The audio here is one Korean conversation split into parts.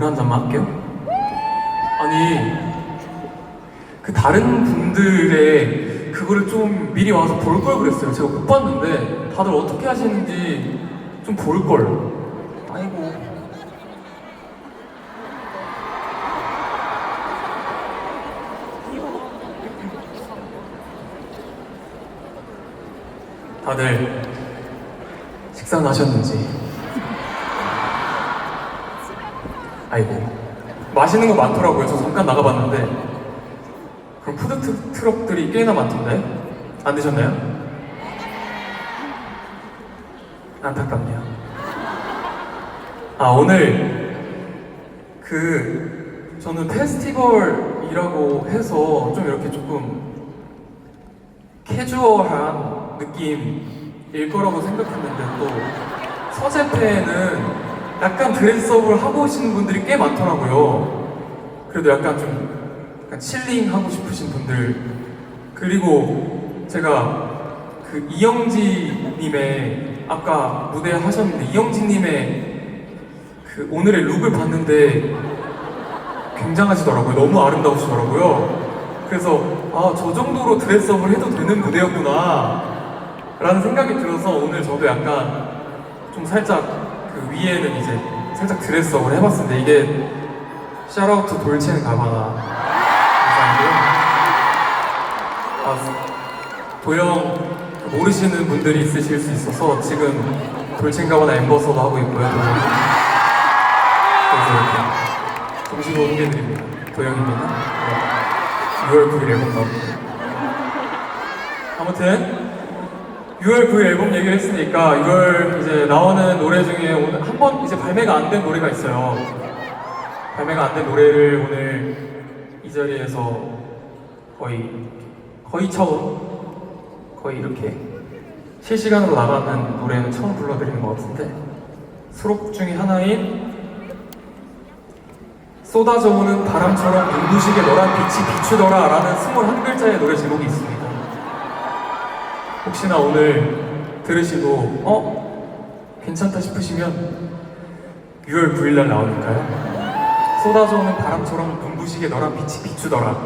물 한 잔만 할게요. 아니, 그 다른 분들의 그거를 좀 미리 와서 볼 걸 그랬어요. 제가 못 봤는데 다들 어떻게 하시는지 좀 볼 걸. 아이고. 다들 식사는 하셨는지. 아이고. 맛있는 거 많더라고요. 저 잠깐 나가봤는데. 그럼 푸드 트- 트럭들이 꽤나 많던데? 안 드셨나요? 안타깝네요. 아, 오늘 그 저는 페스티벌이라고 해서 좀 이렇게 조금 캐주얼한 느낌일 거라고 생각했는데 또 서재패는 약간 드레스업을 하고 오시는 분들이 꽤 많더라고요. 그래도 약간 좀 약간 칠링 하고 싶으신 분들 그리고 제가 그 이영지님의 아까 무대 하셨는데 이영지님의 그 오늘의 룩을 봤는데 굉장하시더라고요. 너무 아름다우시더라고요. 그래서 아 저 정도로 드레스업을 해도 되는 무대였구나 라는 생각이 들어서 오늘 저도 약간 좀 살짝 그 위에는 이제 살짝 드레스업을 해봤습니다. 이게 샤라우트 돌체는 가바나 감사하고요. 아, 도영 모르시는 분들이 있으실 수 있어서 지금 돌체 가바나 엠버서도 하고 있고요. 그래서 정식으로 공개드립니다. 도영입니다. 네. 6월 9일 앨범 나옵니다. 아무튼 6월 9일 앨범 얘기를 했으니까 6월 이제 나오는 노래 중에 오늘 한 번 이제 발매가 안 된 노래가 있어요. 발매가 안 된 노래를 오늘 이 자리에서 거의 거의 처음 거의 이렇게 실시간으로 나가는 노래는 처음 불러드리는 것 같은데 수록곡 중에 하나인 쏟아져오는 바람처럼 눈부시게 너란 빛이 비추더라 라는 21글자의 노래 제목이 있습니다. 혹시나 오늘 들으시고 어? 괜찮다 싶으시면 6월 9일 날 나오니까요. 쏟아져오는 바람처럼 눈부시게 너란 빛이 비추더라.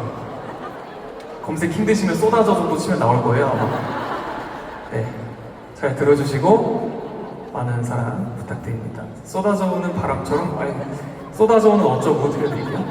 검색 힘드시면 쏟아져도 치면 나올 거예요 아마. 네, 잘 들어주시고 많은 사랑 부탁드립니다. 쏟아져오는 바람처럼 아니 쏟아져오는 어쩌고 들려드릴게요.